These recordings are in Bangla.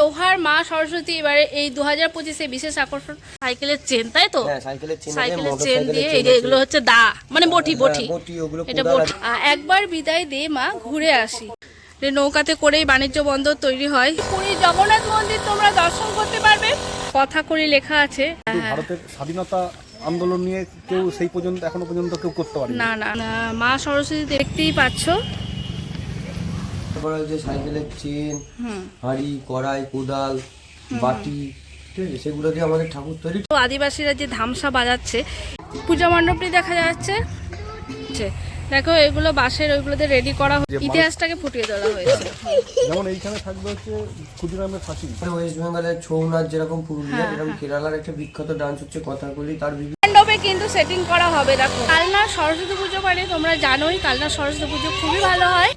লোহার মা সরস্বতী এবারে এই দু হাজার পঁচিশে বিশেষ আকর্ষণ। সাইকেলের চেন তাই তো? হ্যাঁ সাইকেলের চেন দিয়ে এই যে এগুলো হচ্ছে দা মানে বটি বটি। বটি এটা বটি। একবার বিদায় দিয়ে মা ঘুরে আসি। নৌকাতে করেই বাণিজ্য বন্দর তৈরি হয়। পুরী জগন্নাথ মন্দির তোমরা দর্শন করতে পারবে। কথা করে লেখা আছে। কিন্তু ভারতের স্বাধীনতা আন্দোলন নিয়ে কেউ সেই পর্যন্ত এখনও পর্যন্ত কেউ করতে পারেনি। না না না, মা সরস্বতী দেখতেই পাচ্ছ। তারপরে যে সাইকেলের চেন হুম। হাঁড়ি কড়াই কোদাল বাটি ঠিক আছে সেগুলো দিয়ে আমাদের ঠাকুর তৈরি। তো আদিবাসীরা যে ধামসা বাজাচ্ছে পূজা মণ্ডপটি দেখা যাচ্ছে। ছে, দেখো এগুলো বাঁশের ওইগুলোতে রেডি করা হয়েছে। ইতিহাসটাকে ফুটিয়ে তোলা হয়েছে। যেমন এইখানে থাকবে হচ্ছে ক্ষুদিরামের ফাঁসি। ওয়েস্ট বেঙ্গলের ছৌ নাচ যেরকম পুরুলিয়া হ্যাঁ, যেরকম কেরালার একটা বিখ্যাত ডান্স হচ্ছে কথাকলি তার বিভিন্ন মণ্ডপে কিন্তু সেটিং করা হবে দেখো। কালনা সরস্বতী পুজো মানে তোমরা জানোই কালনা সরস্বতী পুজো খুবই ভালো হয়।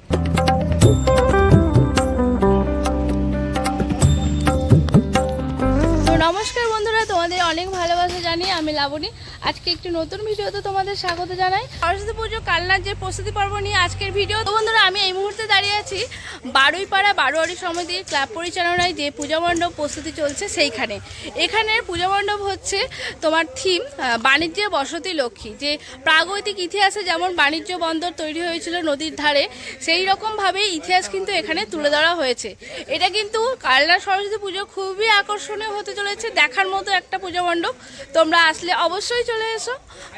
নমস্কার বন্ধুরা তোমাদের অনেক ভালোবাসা আমি লাবণী। আজকে একটি নতুন ভিডিওতে তোমাদের স্বাগত জানাই। সরস্বতী পুজো, কালনার যে প্রস্তুতি পর্ব নিয়ে আজকের ভিডিও। বন্ধুরা, আমি এই মুহূর্তে দাঁড়িয়ে আছি বারুইপাড়া বারোয়ারি সমিতির ক্লাব পরিচালনায় যে পূজা মণ্ডপ প্রস্তুতি চলছে সেইখানে। এখানের পূজা মণ্ডপ হচ্ছে তোমার থিম বাণিজ্যে বসতি লক্ষ্মী। যে প্রাগৈতিক ইতিহাসে যেমন বাণিজ্য বন্দর তৈরি হয়েছিল নদীর ধারে, সেই রকমভাবেই ইতিহাস কিন্তু এখানে তুলে ধরা হয়েছে। এটা কিন্তু কালনা সরস্বতী পুজো খুবই আকর্ষণীয় হতে চলেছে, দেখার মতো একটা পূজা মণ্ডপ। তোমরা আসলে অবশ্যই চলে এসো।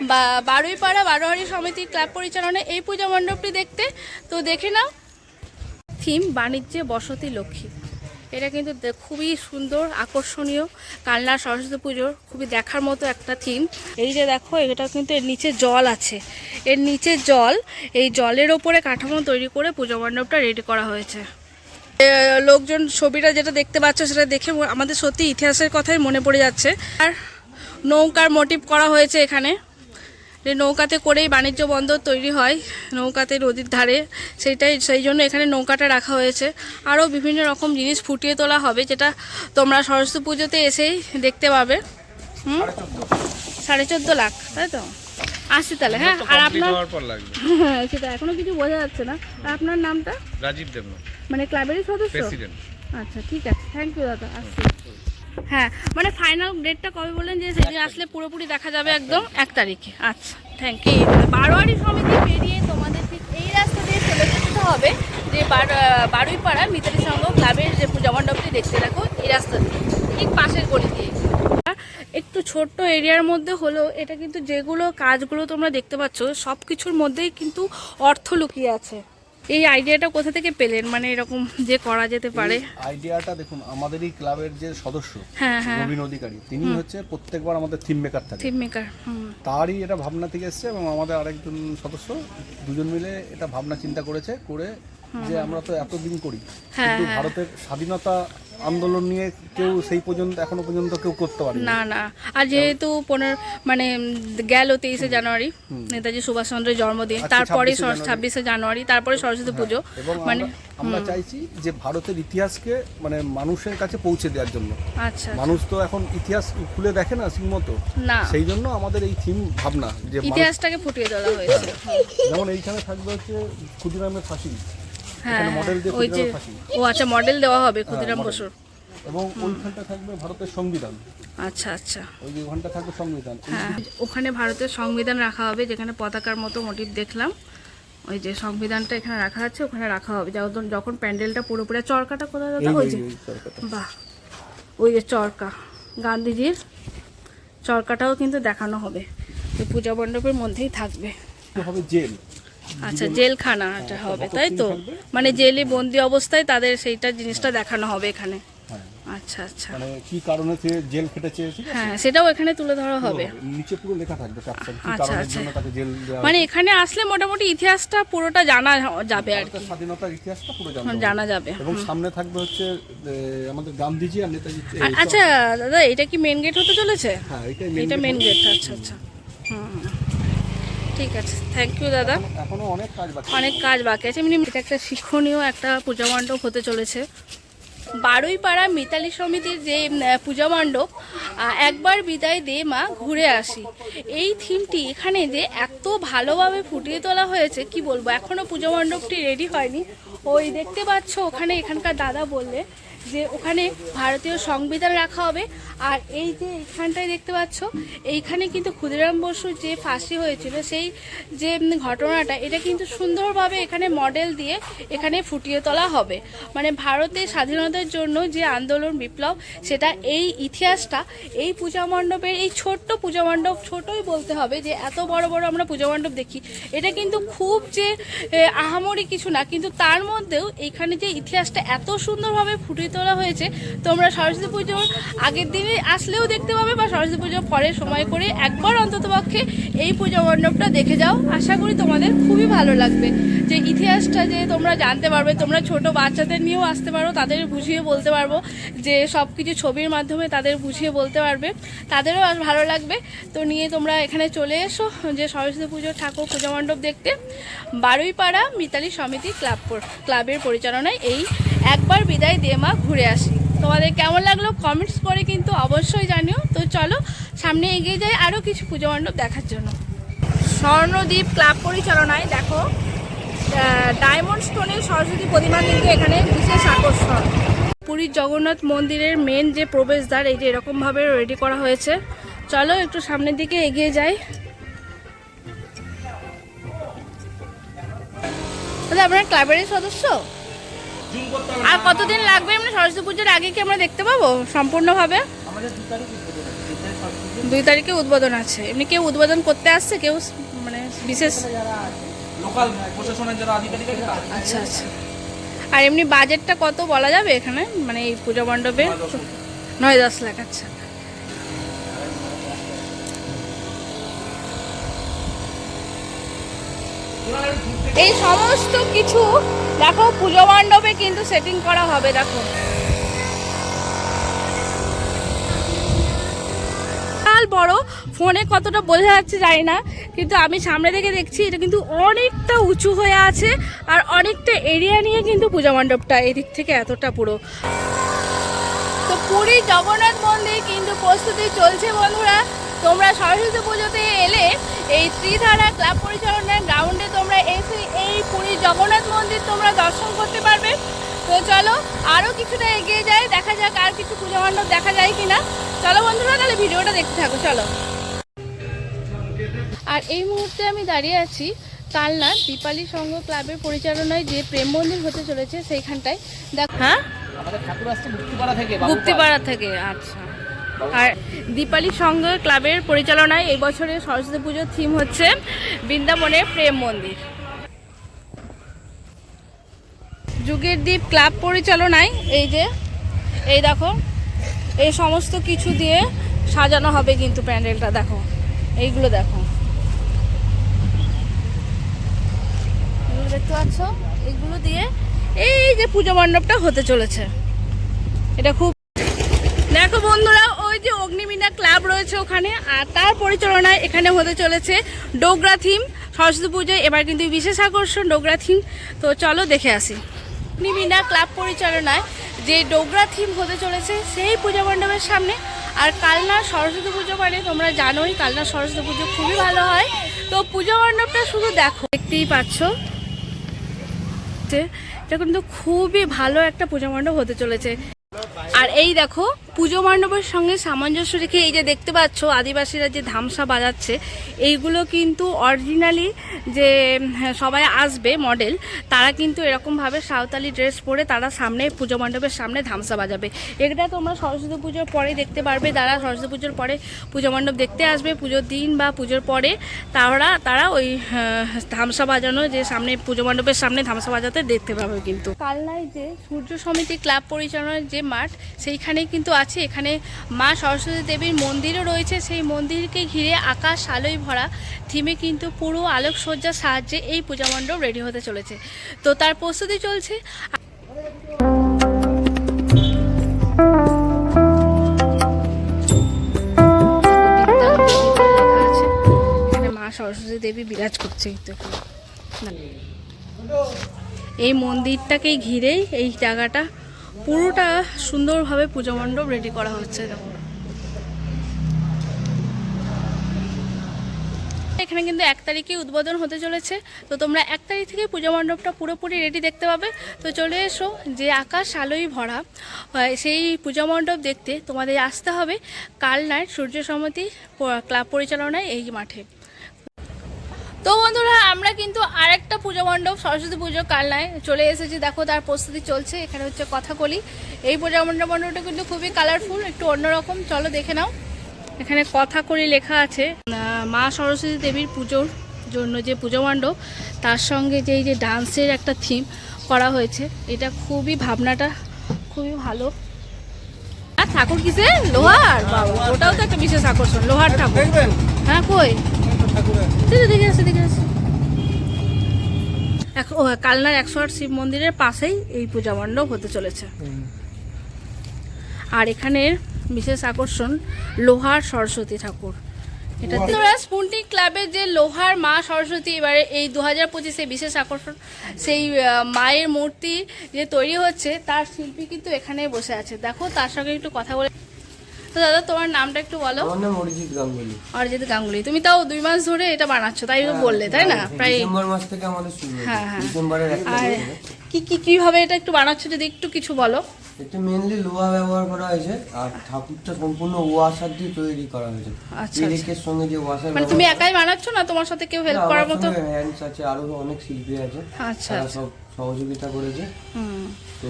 বা বারুইপাড়া বারোয়ারি সমিতির ক্লাব পরিচালনায় এই পূজা মণ্ডপটি দেখতে। তো দেখে নাও, থিম বাণিজ্যে বসতি লক্ষ্মী। এটা কিন্তু খুবই সুন্দর, আকর্ষণীয়। কালনা সরস্বতী পুজোর খুবই দেখার মতো একটা থিম। এই যে দেখো, এটা কিন্তু এর নিচে জল আছে। এর নিচে জল, এই জলের ওপরে কাঠামো তৈরি করে পুজো মণ্ডপটা রেডি করা হয়েছে। লোকজন, ছবিটা যেটা দেখতে পাচ্ছ, সেটা দেখে আমাদের সত্যি ইতিহাসের কথাই মনে পড়ে যাচ্ছে। আর নৌকার মোটিভ করা হয়েছে এখানে। যে নৌকাতে করেই বাণিজ্য বন্দর তৈরি হয় নৌকাতে নদীর ধারে। সেইটাই সেই জন্য এখানে নৌকাটা রাখা হয়েছে। আরও বিভিন্ন রকম জিনিস ফুটিয়ে তোলা হবে যেটা তোমরা সরস্বতী পুজোতে এসেই দেখতে পাবে। হুম? সাড়ে চোদ্দ লাখ তাই তো? আসছি তাহলে হ্যাঁ? আর আপনার হ্যাঁ সেটা এখনও কিছু বোঝা যাচ্ছে না। আর আপনার নামটা? রাজীব দেবনাথ। মানে ক্লাবেরই সদস্য? আচ্ছা ঠিক আছে। থ্যাংক ইউ দাদা। আসছি। হ্যাঁ মানে ফাইনাল ডেটটা কবে বললেন যে সেদিন আসলে পুরোপুরি দেখা যাবে একদম এক তারিখে? আচ্ছা থ্যাংক ইউ বারোয়ারি সমিতি পেরিয়ে তোমাদের ঠিক এই রাস্তা দিয়ে চলে যেতে হবে যে বার- বারুইপাড়া মিতালি সংঘ ক্লাবের যে পূজা মণ্ডপটি দেখতে দেখো এই রাস্তা দিয়ে ঠিক পাশের গলি দিয়ে। একটু ছোট্ট এরিয়ার মধ্যে হলেও এটা কিন্তু যেগুলো কাজগুলো তোমরা দেখতে পাচ্ছ সব কিছুর মধ্যেই কিন্তু অর্থ লুকিয়ে আছে। এই আইডিয়াটা কোথা থেকে পেলেন? মানে এরকম যে করা যেতে পারে। আইডিয়াটা দেখুন আমাদেরই ক্লাবের যে সদস্য হ্যাঁ হ্যাঁ। রবীন অধিকারী তিনি হচ্ছে প্রত্যেকবার আমাদের থিম মেকার থাকে। থিম মেকার তারই এটা ভাবনা থেকে এসছে এবং আমাদের আরেকজন সদস্য দুজন মিলে এটা ভাবনা চিন্তা করেছে করে যে আমরা তো এতদিন করি হ্যাঁ, কিন্তু হ্যাঁ। ভারতের স্বাধীনতা আন্দোলন নিয়ে কেউ সেই পর্যন্ত এখনও পর্যন্ত কেউ করতে পারে না না। আর যেহেতু পনেরো মানে গেল তেইশে জানুয়ারি নেতাজি সুভাষচন্দ্রের জন্মদিন আজকে তারপরে ছাব্বিশে জানুয়ারি। তারপরে সরস্বতী পুজো। মানে আমরা- চাইছি যে ভারতের ইতিহাসকে মানে মানুষের কাছে পৌঁছে দেওয়ার জন্য। আচ্ছা মানুষ তো এখন ইতিহাস খুলে দেখে না ঠিকমতো না। সেই জন্য আমাদের এই থিম ভাবনা যে ইতিহাসটাকে ফুটিয়ে তোলা হয়েছে। যেমন এইখানে থাকবে হচ্ছে ক্ষুদিরামের ফাঁসি। হ্যাঁ এখানে মডেল দিয়ে ওই যে ও আচ্ছা মডেল দেওয়া হবে ক্ষুদিরাম বসুর। এবং ওইখানটা থাকবে ভারতের সংবিধান। আচ্ছা আচ্ছা। ওই যে ওখানটা থাকবে সংবিধান। হ্যাঁ ওখানে ভারতের সংবিধান রাখা হবে যেখানে পতাকার মতো মোটিভ দেখলাম। ওই যে সংবিধানটা এখানে রাখা আছে ওখানে রাখা হবে। যখন যখন প্যান্ডেলটা পুরোপুরি চরকাটা কোথায় দাদা? ওই যে। বাহ। ওই যে চরকা। গান্ধীজির চরকাটাও কিন্তু দেখানো হবে। পূজা মণ্ডপের মধ্যেই থাকবে। হবে জেল। আচ্ছা জেলখানাটা হবে তাই তো? মানে জেলে বন্দি অবস্থায় তাদের সেইটা জিনিসটা দেখানো হবে এখানে। হ্যাঁ। আচ্ছা আচ্ছা। মানে কি কারণে সে জেল খেটেছে হ্যাঁ সেটাও এখানে তুলে ধরা হবে। নিচে পুরো লেখা থাকবে caption, কি আচ্ছা, কারণের আচ্ছা। জন্য তাকে জেল মানে এখানে আসলে মোটামুটি ইতিহাসটা পুরোটা জানা যাবে আর কি। স্বাধীনতার ইতিহাসটা পুরো জানতে জানা যাবে এবং সামনে থাকবে হচ্ছে আমাদের গান্ধীজি আর নেতাজি আচ্ছা দাদা এটা কি মেন গেট হতে চলেছে? হ্যাঁ এটা মেন গেট আচ্ছা আচ্ছা। হুম। ঠিক আছে থ্যাংক ইউ দাদা। অনেক কাজ বাকি অনেক কাজ বাকি আছে। এমনি এটা একটা শিক্ষণীয় একটা পূজা মণ্ডপ হতে চলেছে। বারুইপাড়া মিতালি সমিতির যে পূজা মণ্ডপ একবার বিদায় দে মা ঘুরে আসি। এই থিমটি এখানে যে এত ভালোভাবে ফুটিয়ে তোলা হয়েছে কি বলব? এখনও পূজা মণ্ডপটি রেডি হয়নি। ওই দেখতে পাচ্ছ ওখানে এখানকার দাদা বললে যে ওখানে ভারতীয় সংবিধান রাখা হবে। আর এই যে এইখানটায় দেখতে পাচ্ছ, এইখানে কিন্তু ক্ষুদিরাম বসু যে ফাঁসি হয়েছিল, সেই যে ঘটনাটা, এটা কিন্তু সুন্দরভাবে এখানে মডেল দিয়ে এখানে ফুটিয়ে তোলা হবে। মানে ভারতের স্বাধীনতার জন্য যে আন্দোলন বিপ্লব, সেটা এই ইতিহাসটা, এই পূজা মণ্ডপের, এই ছোট্ট পূজা মণ্ডপ ছোটই বলতে হবে যে এত বড় বড় আমরা পূজা মণ্ডপ দেখি। এটা কিন্তু খুব যে আহামরি কিছু না, কিন্তু তার মধ্যেও এখানে যে ইতিহাসটা এত সুন্দরভাবে ফুটিয়ে তোলা হয়েছে, তোমরা সরস্বতী পুজোর আগের দিনে আসলেও দেখতে পাবে বা সরস্বতী পুজোর পরে সময় করে একবার অন্ততপক্ষে এই পূজা মণ্ডপটা দেখে যাও। আশা করি তোমাদের খুবই ভালো লাগবে। যে ইতিহাসটা যে তোমরা জানতে পারবে, তোমরা ছোট বাচ্চাদের নিয়েও আসতে পারো, তাদের বুঝিয়ে বলতে পারব। যে সব কিছু ছবির মাধ্যমে তাদের বুঝিয়ে বলতে পারবে। তাদেরও ভালো লাগবে। তো নিয়ে তোমরা এখানে চলে এসো, যে সরস্বতী পুজোর ঠাকুর পূজা মণ্ডপ দেখতে। বারুইপাড়া মিতালি সমিতি ক্লাব ক্লাবের পরিচালনায় এই একবার বিদায় দিয়ে মা ঘুরে আসি। তোমাদের কেমন লাগল? কমেন্টস করে কিন্তু অবশ্যই জানিও। তো চলো সামনে এগিয়ে যাই আরও কিছু পুজো মণ্ডপ দেখার জন্য। স্বর্ণদ্বীপ ক্লাব পরিচালনায়, দেখো ডায়মন্ড স্টোনের সরস্বতী প্রতিমা কিন্তু এখানে বিশেষ আকর্ষণ। পুরীর জগন্নাথ মন্দিরের মেন যে প্রবেশদ্বার, এই যে এরকমভাবে রেডি করা হয়েছে। চলো, একটু সামনের দিকে এগিয়ে যাই। আপনার ক্লাবেরই সদস্য? আর কতদিন লাগবে? এমনি সরস্বতী পুজোর আগে কি আমরা দেখতে পাবো সম্পূর্ণভাবে? দুই তারিখে উদ্বোধন আছে। এমনি কেউ উদ্বোধন করতে আসছে কেউ মানে বিশেষ লোকাল প্রশাসনের যারা আধিকারিক আচ্ছা আচ্ছা। আর এমনি বাজেটটা কত বলা যাবে এখানে? মানে এই পূজা মণ্ডপে? নয় দশ লাখ। আচ্ছা। এই সমস্ত কিছু দেখো পুজো মণ্ডপে কিন্তু সেটিং করা হবে দেখো। বড়। ফোনে কতটা বোঝা যাচ্ছে জানি না, কিন্তু আমি সামনে থেকে দেখছি এটা কিন্তু অনেকটা উঁচু হয়ে আছে আর অনেকটা এরিয়া নিয়ে কিন্তু পূজা মণ্ডপটা এদিক থেকে এতটা পুরো। তো পুরী জগন্নাথ মন্দির কিন্তু প্রস্তুতি চলছে বন্ধুরা। তোমরা সরস্বতী পুজোতে এলে এই ত্রিধারা ক্লাব পরিচালনার গ্রাউন্ডে তোমরা এসে এই পুরী জগন্নাথ মন্দির তোমরা দর্শন করতে পারবে। তো চলো আরও কিছুটা এগিয়ে যায় দেখা যাক আর কিছু পুজো মণ্ডপ দেখা যায় কিনা। চলো বন্ধুরা তাহলে ভিডিওটা দেখতে থাকো চলো। আর এই মুহূর্তে আমি দাঁড়িয়ে আছি কালনা দীপালি সংঘ ক্লাবের পরিচালনায় যে প্রেম মন্দির হতে চলেছে সেইখানটায়। দেখ হ্যাঁ? গুপ্তিপাড়া থেকে আচ্ছা। আর দীপালি সংঘ ক্লাবের পরিচালনায় এই বছরের সরস্বতী পুজোর থিম হচ্ছে বৃন্দাবনের প্রেম মন্দির। যুগের দ্বীপ ক্লাব পরিচালনায় এই যে, এই দেখো, এই সমস্ত কিছু দিয়ে সাজানো হবে কিন্তু প্যান্ডেলটা, দেখো, এইগুলো দেখো। দেখতে পাচ্ছ? এইগুলো দিয়ে এই যে পুজো মণ্ডপটা হতে চলেছে। এটা খুব দেখো বন্ধুরা, ওই যে অগ্নিমিনা ক্লাব রয়েছে ওখানে, আর তার পরিচালনায় এখানে হতে চলেছে ডোগরা থিম, সরস্বতী পুজোয়। এবার কিন্তু বিশেষ আকর্ষণ ডোগরা থিম। তো চলো দেখে আসি। অগ্নিমিনা ক্লাব পরিচালনায় যে ডোগরা থিম হতে চলেছে, সেই পূজা মণ্ডপের সামনে। আর কালনা সরস্বতী পুজো মানে তোমরা জানোই, কালনা সরস্বতী পুজো খুবই ভালো হয়। তো পুজো মণ্ডপটা শুধু দেখো, দেখতেই পাচ্ছ এটা কিন্তু খুবই ভালো একটা পূজা মণ্ডপ হতে চলেছে। আর এই দেখো পুজো মণ্ডপের সঙ্গে সামঞ্জস্য রেখে এই যে দেখতে পাচ্ছ আদিবাসীরা যে ধামসা বাজাচ্ছে এইগুলো কিন্তু অরিজিনালি যে হ্যাঁ, সবাই আসবে মডেল তারা কিন্তু এরকমভাবে সাঁওতালি ড্রেস পরে তারা সামনে পুজো মণ্ডপের সামনে ধামসা বাজাবে। এটা তোমরা সরস্বতী পুজোর পরে দেখতে পারবে তারা সরস্বতী পুজোর পরে পুজো মণ্ডপ দেখতে আসবে পুজোর দিন বা পুজোর পরে তারা তারা ওই ধামসা বাজানো যে সামনে পুজো মণ্ডপের সামনে ধামসা বাজাতে দেখতে পাবে কিন্তু। কালনায় যে সূর্য সমিতি ক্লাব পরিচালনার যে মাঠ সেইখানে কিন্তু আছে। এখানে মা সরস্বতী দেবীর মন্দিরও রয়েছে। সেই মন্দিরকে ঘিরে আকাশ আলোয় ভরা থিমে কিন্তু পুরো আলোকসজ্জার সাহায্যে এই পূজা মণ্ডপ রেডি হতে চলেছে। তো তার প্রস্তুতি চলছে। সরস্বতী দেবী বিরাজ করছে। এই মন্দিরটাকে ঘিরেই এই জায়গাটা পুরোটা সুন্দরভাবে পুজো মণ্ডপ রেডি করা হচ্ছে। এখানে কিন্তু এক তারিখে উদ্বোধন হতে চলেছে। তো তোমরা এক তারিখ থেকে পূজা মণ্ডপটা পুরোপুরি রেডি দেখতে পাবে। তো চলে এসো, যে আকাশ আলোয় ভরা সেই পূজা মণ্ডপ দেখতে তোমাদের আসতে হবে কাল কালনার সূর্য সমিতি ক্লাব পরিচালনায় এই মাঠে। তো বন্ধুরা আমরা কিন্তু আরেকটা পুজো মণ্ডপ সরস্বতী পুজো কালনায় চলে এসেছি। দেখো তার প্রস্তুতি চলছে। এখানে হচ্ছে কথা কথাকলি। এই পূজা মণ্ডপ মণ্ডপটা কিন্তু খুবই কালারফুল একটু অন্যরকম। চলো দেখে নাও। এখানে কথাকলি লেখা আছে। মা সরস্বতী দেবীর পুজোর জন্য যে পুজো মণ্ডপ তার সঙ্গে যে এই যে ডান্সের একটা থিম করা হয়েছে এটা খুবই ভাবনাটা খুবই ভালো। আর ঠাকুর কিসে লোহার? বাবা ওটাও তো একটা বিশেষ আকর্ষণ লোহার ঠাকুর। হ্যাঁ কই? দেখে ও, কালনার একশো আট শিব মন্দিরের পাশেই এই পূজা মণ্ডপ হতে চলেছে। আর এখানের বিশেষ আকর্ষণ লোহার সরস্বতী ঠাকুর। এটা তোরা ক্লাবের যে লোহার মা সরস্বতী এবারে এই দু হাজার পঁচিশে বিশেষ আকর্ষণ সেই মায়ের মূর্তি যে তৈরি হচ্ছে তার শিল্পী কিন্তু এখানে বসে আছে। দেখো তার সঙ্গে একটু কথা বলে তো দাদা তোমার নামটা একটু বলো। আমার নাম অরিজিৎ গাঙ্গুলি। অরিজিৎ গাঙ্গুলি। তুমি তাও দুই মাস ধরে এটা বানাচ্ছো তাই তো বললে তাই না? প্রায় ডিসেম্বর মাস থেকে আমাদের শুরু হ্যাঁ, হ্যাঁ। ডিসেম্বরের আর কি কি কীভাবে এটা একটু বানাচ্ছো যদি একটু কিছু বলো। এটা মেনলি লোহা ব্যবহার করা হয়েছে আর ঠাকুরটা সম্পূর্ণ ওয়াশার দিয়ে তৈরি করা হয়েছে। আচ্ছা, ইলেকের সঙ্গে যে ওয়াশার মানে তুমি একাই বানাচ্ছো না তোমার সাথে কেউ হেল্প করার মতো? হ্যান্ডস আছে আরও অনেক শিল্পী আছে। আচ্ছা আচ্ছা। সব সহযোগিতা করেছে। তো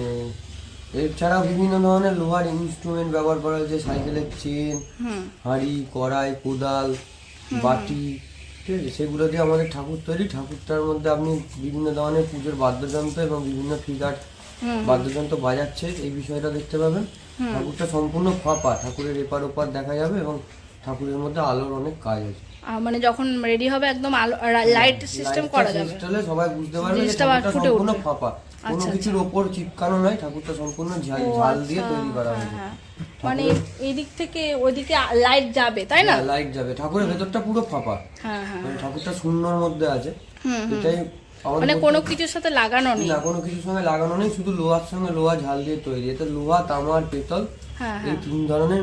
এছাড়াও বিভিন্ন ধরনের লোহার ইনস্ট্রুমেন্ট ব্যবহার করা হয়েছে সাইকেলের চেন হাঁড়ি কড়াই কোদাল বাটি ঠিক আছে? সেগুলো দিয়ে আমাদের ঠাকুর তৈরি। ঠাকুরটার মধ্যে আপনি বিভিন্ন ধরনের পুজোর বাদ্যযন্ত্র এবং বিভিন্ন ফিগার হুম। বাদ্যযন্ত্র বাজাচ্ছে এই বিষয়টা দেখতে পাবেন। ঠাকুরটা সম্পূর্ণ ফাঁপা ঠাকুরের এপার ওপার দেখা যাবে এবং ঠাকুরের মধ্যে আলোর অনেক কাজ আছে। মানে যখন রেডি হবে একদম আলো লাইট সিস্টেম করা যাবে। সবাই বুঝতে পারবে সম্পূর্ণ ফাঁপা। কোনো আচ্ছা, কিছুর ওপর চিপকানো নয় ঠাকুরটা সম্পূর্ণ ঝাল ঝাল দিয়ে আচ্ছা, তৈরি করা হয়েছে। হ্যাঁ, মানে এই দিক থেকে ওইদিকে লাইট যাবে তাই না? লাইট যাবে। ঠাকুরের ভেতরটা পুরো ফাঁপা। হ্যাঁ হ্যাঁ। মানে ঠাকুরটা শূন্যর মধ্যে আছে। এটাই মানে কোনো কিছুর সাথে লাগানো নেই? না কোনো কিছুর সঙ্গে লাগানো নেই শুধু লোহার সঙ্গে লোহা ঝাল দিয়ে তৈরি। এতে লোহা তামা আর পেতল হ্যাঁ এই হ্যাঁ। তিন ধরনের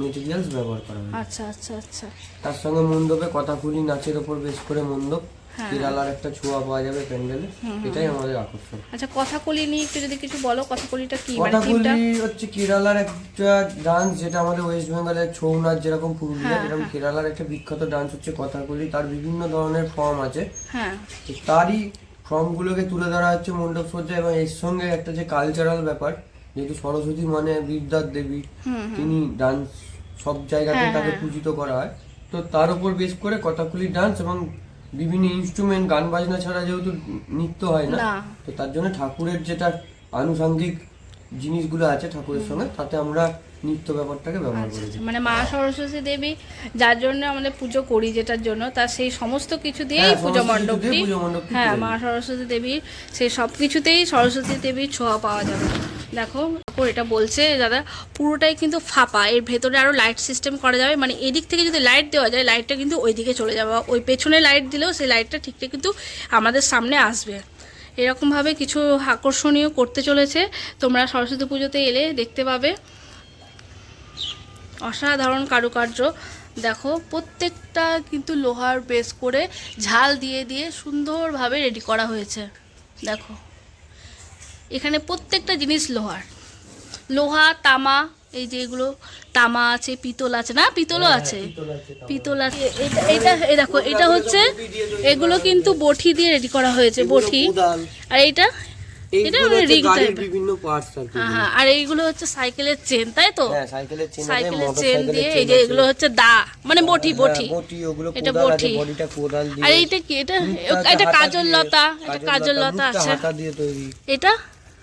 মেটেরিয়ালস ব্যবহার করা হয় আচ্ছা আচ্ছা আচ্ছা। তার সঙ্গে মণ্ডপে কথাকুলি নাচের ওপর বেশ করে মণ্ডপ। হ্যাঁ। কেরালার একটা ছোঁয়া পাওয়া যাবে প্যান্ডেলে এটাই আমাদের আকর্ষণ। আচ্ছা কথা কলি নিয়ে একটু যদি কিছু বলো কথা কলিটা কি? মানে থিমটা হচ্ছে কেরালার একটা ডান্স যেটা আমাদের ওয়েস্ট বেঙ্গলের ছৌ নাচ যেরকম পুরুলিয়া হ্যাঁ, যেরকম কেরালার একটা বিখ্যাত ডান্স হচ্ছে কথাকুলি। তার বিভিন্ন ধরনের ফর্ম আছে। হ্যাঁ। তারই ফর্মগুলোকে তুলে ধরা হচ্ছে মণ্ডপ সজ্জা এবং এর সঙ্গে একটা যে কালচারাল ব্যাপার যেহেতু সরস্বতী মানে বিদ্যার দেবী তিনি ডান্স সব জায়গাতে হ্যাঁ, তাকে হ্যাঁ। পূজিত করা হয়। তো তার উপর বেশ করে কথাকুলি ডান্স এবং বিভিন্ন ইনস্ট্রুমেন্ট গান বাজনা ছাড়া যেহেতু নৃত্য হয় না না। তো তার জন্য ঠাকুরের যেটা আনুষঙ্গিক জিনিসগুলো আছে ঠাকুরের সঙ্গে তাতে আমরা নৃত্য ব্যাপারটাকে ব্যবহার আচ্ছা করেছি। আচ্ছা। মানে মা সরস্বতী দেবী যার জন্য আমাদের পুজো করি যেটার জন্য তার সেই সমস্ত কিছু দিয়েই হ্যাঁ, পুজো সমস্ত মণ্ডপটি পুজো মণ্ডপটি হ্যাঁ তৈরি। মা সরস্বতী দেবীর সেই সব কিছুতেই সরস্বতী দেবীর ছোঁয়া পাওয়া যাবে। দেখো ও এটা বলছে, দাদা, পুরোটাই কিন্তু ফাঁপা। এর ভেতরে আরও লাইট সিস্টেম করা যাবে। মানে এদিক থেকে যদি লাইট দেওয়া যায় লাইটটা কিন্তু ওই দিকে চলে যাবে। ওই পেছনে লাইট দিলেও সেই লাইটটা ঠিকঠাক কিন্তু আমাদের সামনে আসবে। এরকমভাবে কিছু আকর্ষণীয় করতে চলেছে। তোমরা সরস্বতী পুজোতে এলে দেখতে পাবে। অসাধারণ কারুকার্য। দেখো, প্রত্যেকটা কিন্তু লোহার বেস করে ঝাল দিয়ে দিয়ে সুন্দরভাবে রেডি করা হয়েছে। দেখো। এখানে প্রত্যেকটা জিনিস লোহার। লোহা তামা এই যে এগুলো তামা আছে পিতল আছে না? পিতলও আছে? পিতল আছে এটা এটা এই দেখো এটা হচ্ছে এগুলো কিন্তু বটি দিয়ে রেডি করা হয়েছে বটি। আর এইটা? এটা ring গাড়ির type এর। বিভিন্ন পার্টস হ্যাঁ হ্যাঁ আর এইগুলো হচ্ছে সাইকেলের চেন তাই তো? হ্যাঁ সাইকেলের চেন সাইকেলের চেন দিয়ে এই যে এগুলো হচ্ছে দা মানে বটি বটি হ্যাঁ, বটি। ওগুলো এটা বটি। দিয়ে আর এইটা কি? এটা এটা কাজল লতা এটা কাজল লতা আছে। এটা?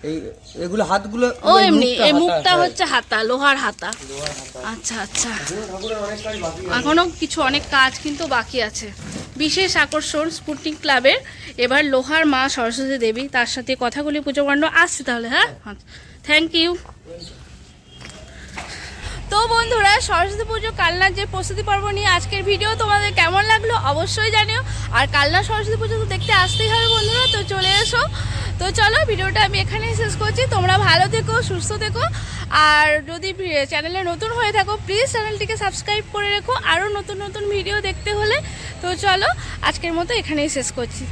এই এগুলো হাতগুলো ও এমনি এই মুখটা হ্যাঁ। হচ্ছে হাতা লোহার হাতা। আচ্ছা আচ্ছা। এখনও কিছু অনেক কাজ কিন্তু বাকি আছে। বিশেষ আকর্ষণ স্পুটনিক ক্লাবের এবার লোহার মা সরস্বতী দেবী তার সাথে কথাগুলি পুজো কাণ্ড আসছে তাহলে হ্যাঁ? থ্যাংক ইউ তো বন্ধুরা সরস্বতী পুজো, কালনার যে প্রস্তুতি পর্ব নিয়ে আজকের ভিডিও তোমাদের কেমন লাগল অবশ্যই জানিও। আর কালনা সরস্বতী পুজো তো দেখতে আসতেই হবে বন্ধুরা, তো চলে এসো। তো চলো ভিডিওটা আমি এখানেই শেষ করছি। তোমরা ভালো থেকো, সুস্থ থেকো। আর যদি চ্যানেলে নতুন হয়ে থাকো প্লিজ চ্যানেলটিকে সাবস্ক্রাইব করে রেখো। আরও নতুন নতুন ভিডিও দেখতে হলে। তো চলো, আজকের মতো এখানেই শেষ করছি।